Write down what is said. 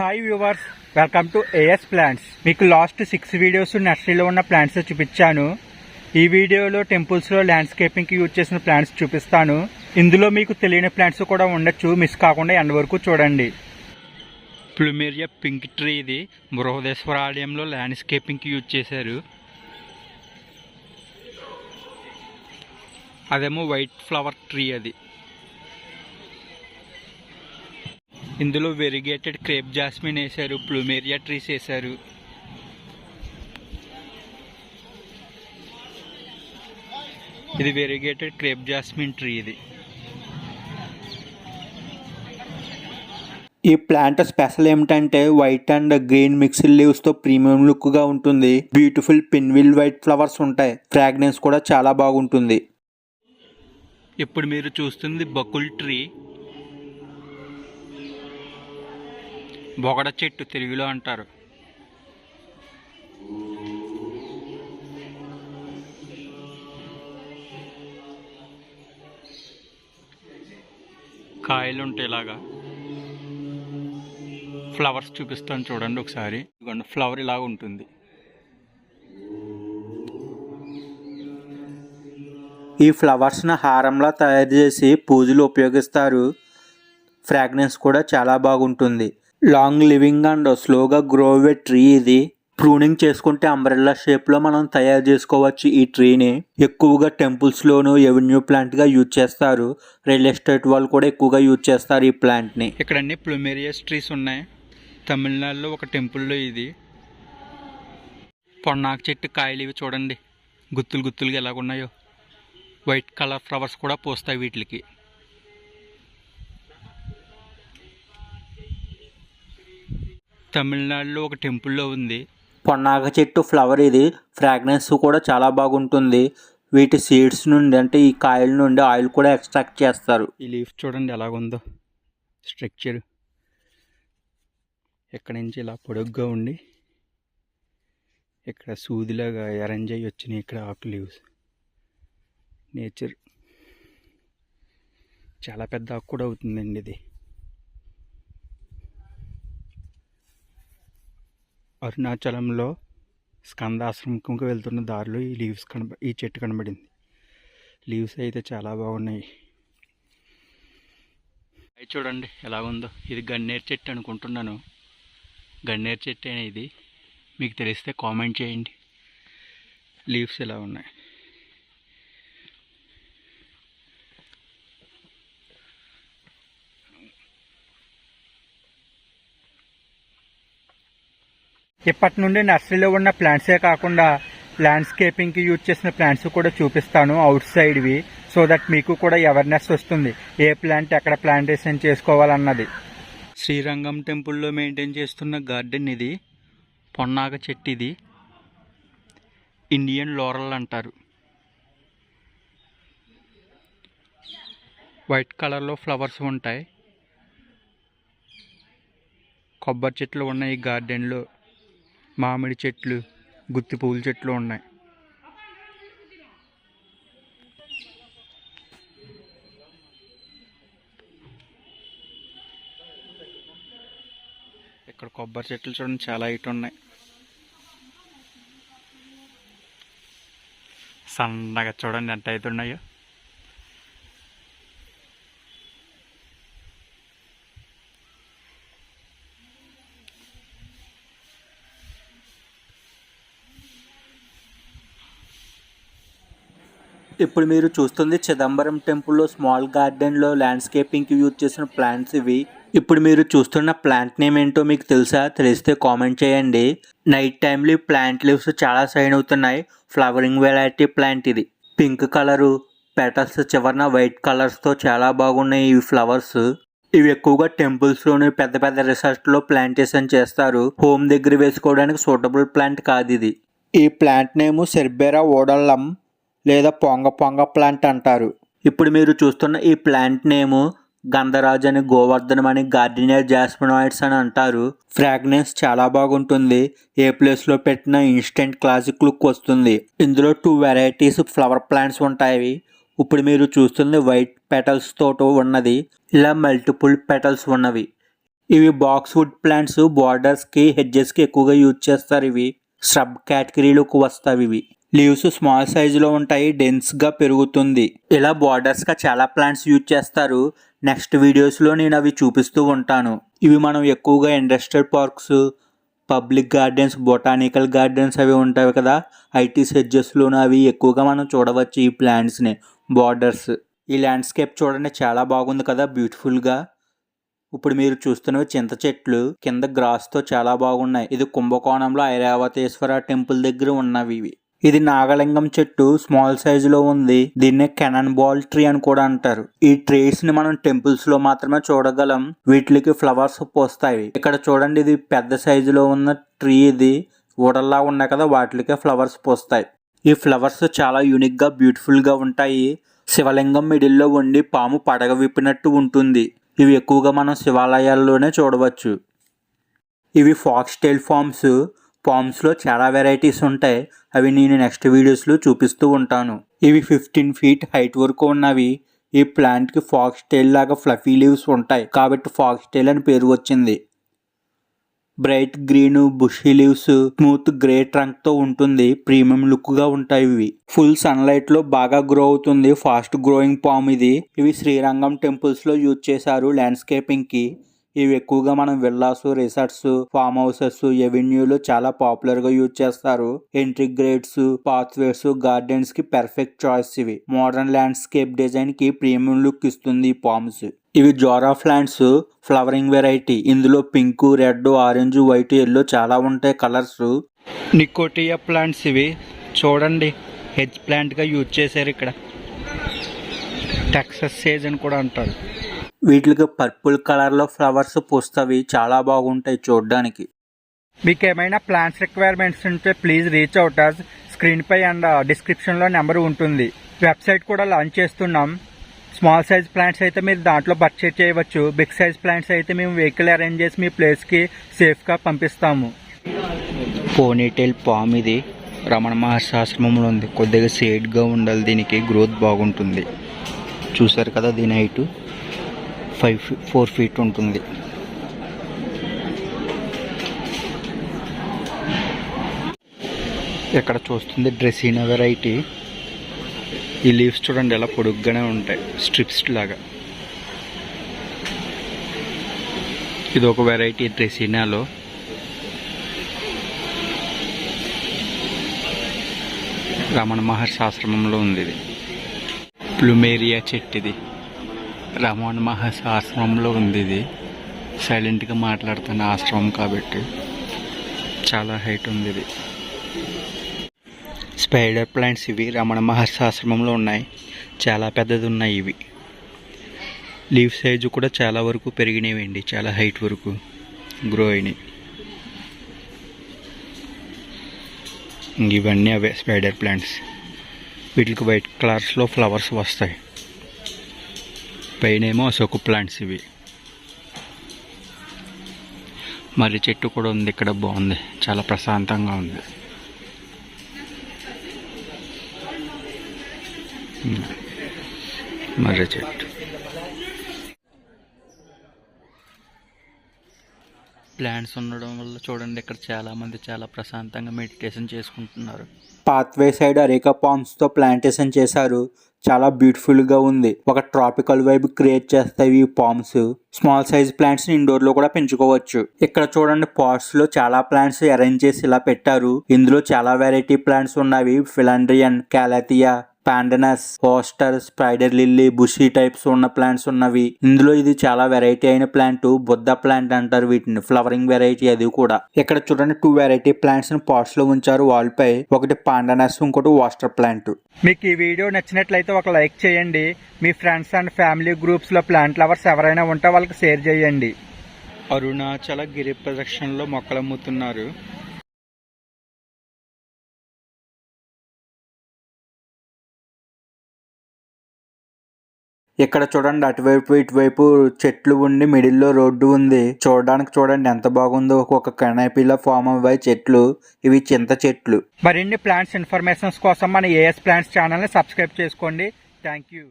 Hi viewers welcome to AS plants మీకు last six videos నర్సరీలో ఉన్న ప్లాంట్స్ చూపించాను. ఈ వీడియోలో టెంపుల్స్లో ల్యాండ్స్కేపింగ్కి యూజ్ చేసిన ప్లాంట్స్ చూపిస్తాను. ఇందులో మీకు తెలియని ప్లాంట్స్ కూడా ఉండొచ్చు. మిస్ కాకుండా ఎండ వరకు చూడండి. ప్లూమేరియా పింక్ ట్రీ ఇది. బృహదేశ్వర ఆలయంలో ల్యాండ్స్కేపింగ్కి యూజ్ చేశారు. అదేమో వైట్ ఫ్లవర్ ట్రీ అది. ఇందులో వెరిగేటెడ్ క్రేప్ జాస్మిన్ వేశారు ప్లూమేరియా ట్రీస్ వేశారు. ఇది వెరిగేటెడ్ క్రేప్ జాస్మిన్ ట్రీ ఇది. ఈ ప్లాంట్ స్పెషల్ ఏమిటంటే వైట్ అండ్ గ్రీన్ మిక్స్డ్ లీవ్స్తో ప్రీమియం లుక్గా ఉంటుంది. బ్యూటిఫుల్ పిన్విల్ వైట్ ఫ్లవర్స్ ఉంటాయి. ఫ్రాగ్రెన్స్ కూడా చాలా బాగుంటుంది. ఇప్పుడు మీరు చూస్తుంది బకుల్ ట్రీ. బొగడ చెట్టు తెలుగులో అంటారు. కాయలు ఉంటాయి ఇలాగా ఫ్లవర్స్ చూపిస్తాను చూడండి ఒకసారి. ఫ్లవర్ ఇలాగ ఉంటుంది. ఈ ఫ్లవర్స్ను హారంలా తయారు చేసి పూజలు ఉపయోగిస్తారు. ఫ్రాగ్రెన్స్ కూడా చాలా బాగుంటుంది. లాంగ్ లివింగ్ అండ్ స్లోగా గ్రోవే ట్రీ ఇది. ప్రూనింగ్ చేసుకుంటే అంబ్రెల్లా షేప్లో మనం తయారు చేసుకోవచ్చు ఈ ట్రీని ఎక్కువగా టెంపుల్స్లోను ఎవెన్యూ ప్లాంట్గా యూజ్ చేస్తారు. రియల్ ఎస్టేట్ వాళ్ళు కూడా ఎక్కువగా యూజ్ చేస్తారు ఈ ప్లాంట్ని ఇక్కడ అన్ని ప్లూమేరియస్ ట్రీస్ ఉన్నాయి. తమిళనాడులో ఒక టెంపుల్లో ఇది. పొన్నాకు చెట్టు కాయలు ఇవి చూడండి. గుత్తులు గుత్తులుగా ఎలాగున్నాయో. వైట్ కలర్ ఫ్లవర్స్ కూడా పూస్తాయి వీటికి. తమిళనాడులో ఒక టెంపుల్లో ఉంది. పొన్నాగ చెట్టు ఫ్లవర్ ఇది. ఫ్రాగ్రెన్స్ కూడా చాలా బాగుంటుంది. వీటి సీడ్స్ నుండి అంటే ఈ కాయల నుండి ఆయిల్ కూడా ఎక్స్ట్రాక్ట్ చేస్తారు. ఈ లీఫ్ చూడండి ఎలాగుందో. స్ట్రక్చర్ ఇక్కడ నుంచి ఇలా పొడుగ్గా ఉండి ఇక్కడ సూదిలాగా అరేంజ్ అయ్యి వచ్చినాయి ఇక్కడ ఆకు లీవ్స్. నేచర్. చాలా పెద్ద ఆకు కూడా అవుతుందండి ఇది. అరుణాచలంలో స్కందాశ్రమంకి వెళ్తున్న దారిలో ఈ లీవ్స్ కనబ ఈ చెట్టు కనబడింది. లీవ్స్ అయితే చాలా బాగున్నాయి. అవి చూడండి ఎలా ఉందో. ఇది గన్నేరు చెట్టు అనుకుంటున్నాను. గన్నేరు చెట్టు ఇది. మీకు తెలిస్తే కామెంట్ చేయండి. లీవ్స్ ఎలా ఉన్నాయి? ఇప్పటి నుండి నర్సరీలో ఉన్న ప్లాంట్సే కాకుండా ల్యాండ్స్కేపింగ్కి యూజ్ చేసిన ప్లాంట్స్ కూడా చూపిస్తాను అవుట్ సైడ్వి సో దట్ మీకు కూడా అవేర్నెస్ వస్తుంది. ఏ ప్లాంట్ ఎక్కడ ప్లాంటేషన్ చేసుకోవాలన్నది. శ్రీరంగం టెంపుల్లో మెయింటైన్ చేస్తున్న గార్డెన్ ఇది. పొన్నాగ చెట్టు ఇది ఇండియన్ లోరల్ అంటారు. వైట్ కలర్లో ఫ్లవర్స్ ఉంటాయి. కొబ్బరి చెట్లు ఉన్నాయి ఈ గార్డెన్లో. మామిడి చెట్లు గుత్తి పువ్వుల చెట్లు ఉన్నాయి. ఇక్కడ కొబ్బరి చెట్లు చూడండి చాలా హైట్ ఉన్నాయి. సన్నగా చూడండి ఎంత అయితే ఉన్నాయో. ఇప్పుడు మీరు చూస్తుంది చిదంబరం టెంపుల్లో స్మాల్ గార్డెన్లో ల్యాండ్స్కేపింగ్కి యూజ్ చేసిన ప్లాంట్స్ ఇవి. ఇప్పుడు మీరు చూస్తున్న ప్లాంట్ నేమ్ ఏంటో మీకు తెలుసా? తెలిస్తే కామెంట్ చేయండి. నైట్ టైంలో ఈ ప్లాంట్ లీవ్స్ చాలా సైన్ అవుతున్నాయి. ఫ్లవరింగ్ వెరైటీ ప్లాంట్ ఇది. పింక్ కలరు పెటల్స్ చివరన వైట్ కలర్స్తో చాలా బాగున్నాయి ఈ ఫ్లవర్స్. ఇవి ఎక్కువగా టెంపుల్స్లోని పెద్ద పెద్ద రిసార్ట్లో ప్లాంటేషన్ చేస్తారు. హోమ్ దగ్గర వేసుకోవడానికి సూటబుల్ ప్లాంట్ కాదు ఇది. ఈ ప్లాంట్ నేమ్ సెర్బెరా ఓడల్లం లేదా పొంగ పొంగ ప్లాంట్ అంటారు. ఇప్పుడు మీరు చూస్తున్న ఈ ప్లాంట్ నేము గంధరాజ్ అని గోవర్ధనం అని గార్డినియర్ జాస్మినాయిడ్స్ అని అంటారు. ఫ్రాగ్రెన్స్ చాలా బాగుంటుంది. ఏ ప్లేస్లో పెట్టినా ఇన్స్టెంట్ క్లాసిక్ లుక్ వస్తుంది. ఇందులో టూ వెరైటీస్ ఫ్లవర్ ప్లాంట్స్ ఉంటాయి. ఇప్పుడు మీరు చూస్తుంది వైట్ పెటల్స్ తోటి ఉన్నది. ఇలా మల్టిపుల్ పెటల్స్ ఉన్నవి. ఇవి బాక్స్ వుడ్ ప్లాంట్స్ బార్డర్స్కి హెడ్జెస్కి ఎక్కువగా యూజ్ చేస్తారు ఇవి. స్రబ్ కేటగిరీలోకి వస్తాయి ఇవి. లీవ్స్ స్మాల్ సైజులో ఉంటాయి డెన్స్గా పెరుగుతుంది. ఇలా బార్డర్స్గా చాలా ప్లాంట్స్ యూజ్ చేస్తారు. నెక్స్ట్ వీడియోస్లో నేను అవి చూపిస్తూ ఉంటాను. ఇవి మనం ఎక్కువగా industrial parks public gardens botanical gardens అవి ఉంటాయి కదా ఐటీ సెడ్జెస్లోనూ అవి ఎక్కువగా మనం చూడవచ్చు ఈ ప్లాంట్స్ని బార్డర్స్. ఈ ల్యాండ్స్కేప్ చూడండి చాలా బాగుంది కదా బ్యూటిఫుల్గా. ఇప్పుడు మీరు చూస్తున్నవి చింత చెట్లు కింద గ్రాస్తో చాలా బాగున్నాయి. ఇది కుంభకోణంలో ఐరావతేశ్వర టెంపుల్ దగ్గర ఉన్నవి ఇవి. ఇది నాగలింగం చెట్టు స్మాల్ సైజ్లో ఉంది. దీన్నే కెనన్ బాల్ ట్రీ అని కూడా అంటారు. ఈ ట్రీస్ని మనం టెంపుల్స్లో మాత్రమే చూడగలం. వీటికి ఫ్లవర్స్ పోస్తాయి. ఇక్కడ చూడండి ఇది పెద్ద సైజు లో ఉన్న ట్రీ ఇది. ఊడల్లా ఉన్నాయి కదా వాటికే ఫ్లవర్స్ పోస్తాయి. ఈ ఫ్లవర్స్ చాలా యూనిక్గా బ్యూటిఫుల్గా ఉంటాయి. శివలింగం మిడిల్లో ఉండి పాము పడగ విప్పినట్టు ఉంటుంది. ఇవి ఎక్కువగా మనం శివాలయాల్లోనే చూడవచ్చు. ఇవి ఫాక్స్ టైల్ ఫామ్స్. పామ్స్లో చాలా వెరైటీస్ ఉంటాయి. అవి నేను నెక్స్ట్ వీడియోస్లో చూపిస్తూ ఉంటాను. ఇవి ఫిఫ్టీన్ ఫీట్ హైట్ వరకు ఉన్నవి. ఈ ప్లాంట్కి ఫాక్స్ టైల్ లాగా ఫ్లఫీ లీవ్స్ ఉంటాయి. కాబట్టి ఫాక్స్ టైల్ అని పేరు వచ్చింది. Bright green bushy leaves smooth grey ట్రంక్తో ఉంటుంది. ప్రీమియం లుక్గా ఉంటాయి ఇవి. ఫుల్ సన్లైట్లో బాగా గ్రో అవుతుంది. ఫాస్ట్ గ్రోయింగ్ పామ్ ఇది. ఇవి శ్రీరంగం టెంపుల్స్లో యూజ్ చేశారు ల్యాండ్స్కేపింగ్కి. ఇవి ఎక్కువగా మనం విల్లాస్ రిసార్ట్స్ ఫామ్ హౌసెస్ ఎవెన్యూలు చాలా పాపులర్గా యూజ్ చేస్తారు. ఎంట్రీ గ్రేడ్స్ పాత్వేస్ గార్డెన్స్కి పర్ఫెక్ట్ చాయిస్ ఇవి. మోడర్న్ ల్యాండ్స్కేప్ డిజైన్కి ప్రీమియం లుక్ ఇస్తుంది ఈ పామ్స్. ఇవి జోరా ప్లాంట్స్ ఫ్లవరింగ్ వెరైటీ ఇందులో pink red orange white yellow చాలా ఉంటాయి కలర్స్. నికోటియా ప్లాంట్స్ ఇవి. చూడండి హెజ్ ప్లాంట్గా యూజ్ చేశారు ఇక్కడ. టెక్సస్ సేజ్ అని కూడా అంటారు. వీటికి పర్పుల్ కలర్లో ఫ్లవర్స్ పూస్తవి. చాలా బాగుంటాయి చూడడానికి. మీకు ఏమైనా ప్లాన్స్ రిక్వైర్మెంట్స్ ఉంటే please reach out us. Screen pi and డిస్క్రిప్షన్లో నెంబర్ ఉంటుంది. వెబ్సైట్ కూడా లాంచ్ చేస్తున్నాం. స్మాల్ సైజ్ ప్లాంట్స్ అయితే మీరు దాంట్లో పర్చేజ్ చేయవచ్చు. బిగ్ సైజ్ ప్లాంట్స్ అయితే మేము వెహికల్ అరేంజ్ చేసి మీ ప్లేస్కి సేఫ్గా పంపిస్తాము. పోనీటైల్ పామ్ ఇది రమణ మహర్షి ఆశ్రమంలో ఉంది. కొద్దిగా సేడ్గా ఉండాలి. దీనికి గ్రోత్ బాగుంటుంది. చూసారు కదా దీని హైట్ ఫైవ్ ఫోర్ ఫీట్ ఉంటుంది. ఇక్కడ చూస్తుంది? డ్రెస్సీనా వెరైటీ. ఈ లీవ్స్ చూడండి ఎలా పొడుగ్గానే ఉంటాయి. స్ట్రిప్స్ లాగా. ఇది ఒక వెరైటీ డ్రెస్సీనాలో రమణ మహర్షి ఆశ్రమంలో ఉంది ఇది. ప్లుమేరియా చెట్టు ఇది రమణ మహర్షి ఆశ్రమంలో ఉంది ఇది. సైలెంట్గా మాట్లాడుతున్న ఆశ్రమం కాబట్టి చాలా హైట్ ఉంది ఇది. స్పైడర్ ప్లాంట్స్ ఇవి రమణ మహర్షి ఆశ్రమంలో ఉన్నాయి. చాలా పెద్దది ఉన్నాయి ఇవి. లీవ్ సైజు కూడా చాలా వరకు పెరిగినవండి. చాలా హైట్ వరకు గ్రో అయినాయి. ఇవన్నీ అవే స్పైడర్ ప్లాంట్స్ వీటికి వైట్ కలర్స్లో ఫ్లవర్స్ వస్తాయి. పైనేమో అశోక ప్లాంట్స్ ఇవి. మర్రి చెట్టు కూడా ఉంది ఇక్కడ బాగుంది చాలా ప్రశాంతంగా ఉంది. మర్రి చెట్టు. ప్లాంట్స్ ఉండడం వల్ల చూడండి ఇక్కడ చాలా మంది చాలా ప్రశాంతంగా మెడిటేషన్ చేసుకుంటున్నారు. పాత్వే సైడ్ అరేకా పామ్స్తో ప్లాంటేషన్ చేశారు. చాలా బ్యూటిఫుల్గా ఉంది. ఒక ట్రాపికల్ వైబ్ క్రియేట్ చేస్తాయి ఈ పామ్స్ స్మాల్ సైజ్ ప్లాంట్స్ని ఇండోర్లో కూడా పెంచుకోవచ్చు. ఇక్కడ చూడండి పాట్స్లో చాలా ప్లాంట్స్ అరేంజ్ చేసి ఇలా పెట్టారు. ఇందులో చాలా వెరైటీ ప్లాంట్స్ ఉన్నవి. Philodendron calathea pandanus hosta spider lily bushy types ఉన్న ప్లాంట్స్ ఉన్నవి. ఇందులో ఇది చాలా వెరైటీ అయిన ప్లాంట్ బుద్ధ ప్లాంట్ అంటారు వీటిని. ఫ్లవరింగ్ వెరైటీ అది కూడా. ఇక్కడ చూడండి టూ వెరైటీ ప్లాంట్స్ని పాట్స్లో ఉంచారు. వాల్ పై ఒకటి పాండనస్ ఇంకోటి వాస్టర్ ప్లాంట్. మీకు ఈ వీడియో నచ్చినట్లయితే ఒక లైక్ చేయండి. మీ ఫ్రెండ్స్ అండ్ ఫ్యామిలీ గ్రూప్స్లో ప్లాంట్ లవర్స్ ఎవరైనా ఉంటే వాళ్ళకి షేర్ చేయండి. అరుణాచల గిరి ప్రదక్షిణలో మొక్కలు అమ్ముతున్నారు. ఇక్కడ చూడండి అటువైపు ఇటువైపు చెట్లు ఉండి మిడిల్లో రోడ్డు ఉంది. చూడడానికి చూడండి ఎంత బాగుందో. ఒక కనైపీలో ఫామ్ అవ్వాయి చెట్లు. ఇవి చింత చెట్లు. మరిన్ని ప్లాంట్స్ ఇన్ఫర్మేషన్స్ కోసం మన ఏఎస్ ప్లాంట్స్ ఛానల్ని సబ్స్క్రైబ్ చేసుకోండి. Thank you